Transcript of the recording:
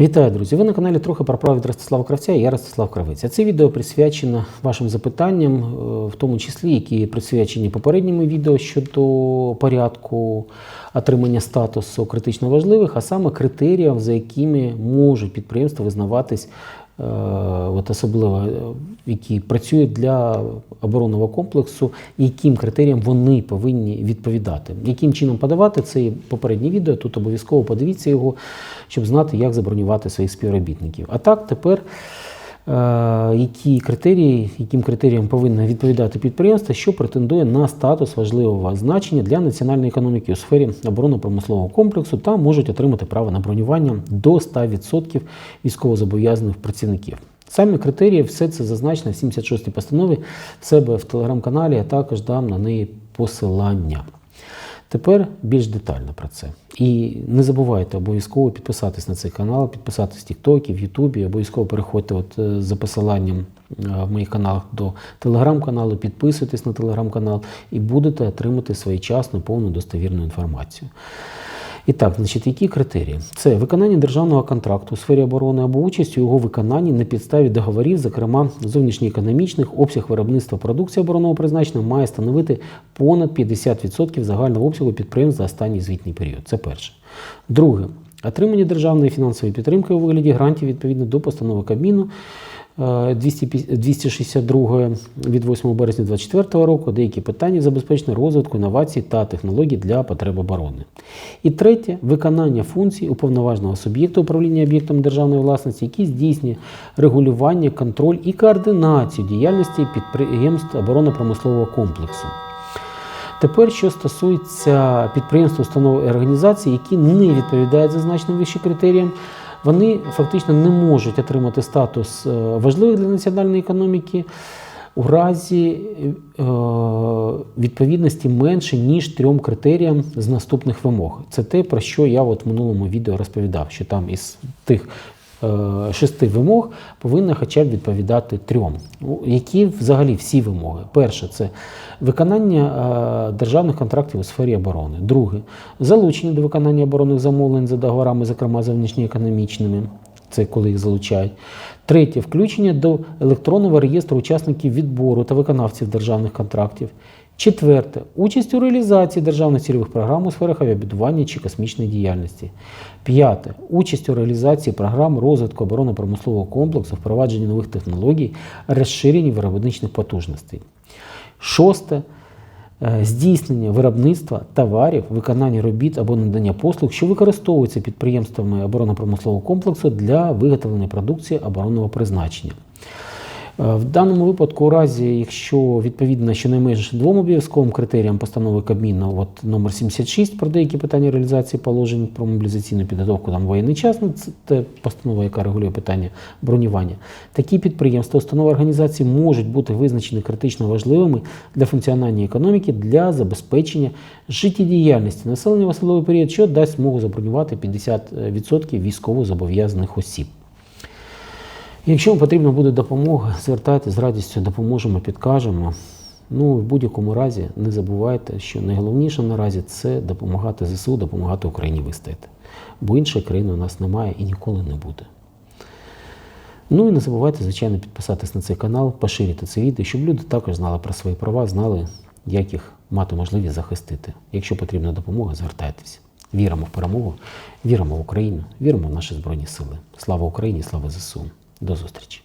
Вітаю, друзі! Ви на каналі трохи про право від Ростислава Кравця і я Ростислав Кравець. А Це відео присвячено вашим запитанням, е, в тому числі, які присвячені попередньому відео щодо порядку отримання статусу критично важливих, а саме критеріям, за якими можуть підприємства визнаватись, от особливо е, які працюють для оборонного комплексу, яким критеріям вони повинні відповідати. Яким чином подавати це попереднє відео. Тут обов'язково подивіться його, щоб знати, як забронювати своїх співробітників. А так тепер. Е, Які критерії, яким критеріям повинно відповідати підприємство, що претендує на статус важливого значення для національної економіки у сфері оборонно-промислового комплексу та можуть отримати право на бронювання до 100% військовозобов'язаних працівників. Самі критерії, все це зазначено в 76-й постанові в себе в телеграм-каналі, а також дам на неї посилання. Тепер більш детально про це. І не забувайте обов'язково підписатись на цей канал, підписатись в Тіктокі, в Ютубі, обов'язково переходьте от е, за посиланням е, в моїх каналах до телеграм-каналу, підписуйтесь на телеграм-канал і будете отримати своєчасну повну достовірну інформацію. І так, значить, які критерії? Це виконання державного контракту у сфері оборони або участь у його виконанні на підставі договорів, зокрема зовнішньоекономічних, обсяг виробництва продукції оборонного призначення має становити понад 50% загального обсягу підприємств за останній звітний період. Це перше. Друге. Отримання державної фінансової підтримки у вигляді грантів відповідно до постанови Кабміну 250 262 від 8 березня 2024 року деякі питання забезпечення розвитку інновацій та технологій для потреб оборони. І третє виконання функцій уповноваженого суб'єкту управління об'єктом державної власності, який здійснює регулювання, контроль і координацію діяльності підприємств оборонно-промислового комплексу. Тепер, що стосується підприємств, установ і організацій, які не відповідають зазначеним вище критеріям, вони фактично не можуть отримати статус е, важливих для національної економіки у разі е, відповідності менше, ніж трьом критеріям з наступних вимог. Це те, про що я в минулому відео розповідав, що там із тих шести вимог повинна хоча б відповідати трьом. Які взагалі всі вимоги? Перше, це виконання е, державних контрактів у сфері оборони. Друге, залучення до виконання оборонних замовлень за договорами, зокрема зовнішньоекономічними. Це коли їх залучають. Третє включення до електронного реєстру учасників відбору та виконавців державних контрактів. Четверте участь у реалізації державних цільових програм у сферах авіабудування чи космічної діяльності. П'яте участь у реалізації програм розвитку оборонно-промислового комплексу, впровадженні нових технологій, розширенні виробничних потужностей. Шосте здійснення виробництва товарів, виконання робіт або надання послуг, що використовуються підприємствами оборонно-промислового комплексу для виготовлення продукції оборонного призначення. Е, В даному випадку, у разі, якщо відповідно щонайменш двом обов'язковим критеріям постанови Кабміну, от номер 76 про деякі питання реалізації положень про мобілізаційну підготовку там воєнний час, ну, це постанова, яка регулює питання бронювання. Такі підприємства, установи організації можуть бути визначені критично важливими для функціонування економіки для забезпечення життєдіяльності населення в особливий період, що дасть змогу забронювати 50% військовозобов'язаних осіб. Якщо вам потрібна буде допомога, звертайтеся з радістю допоможемо, підкажемо. Ну, в будь-якому разі не забувайте, що найголовніше наразі це допомагати ЗСУ, допомагати Україні вистояти. Бо іншої країни у нас немає і ніколи не буде. Ну і не забувайте, звичайно, підписатись на цей канал, поширити це відео, щоб люди також знали про свої права, знали, як їх мати можливість захистити. Якщо потрібна допомога, звертайтеся. Віримо в перемогу, віримо в Україну, віримо в наші Збройні Сили. Слава Україні, слава ЗСУ. До зустрічі!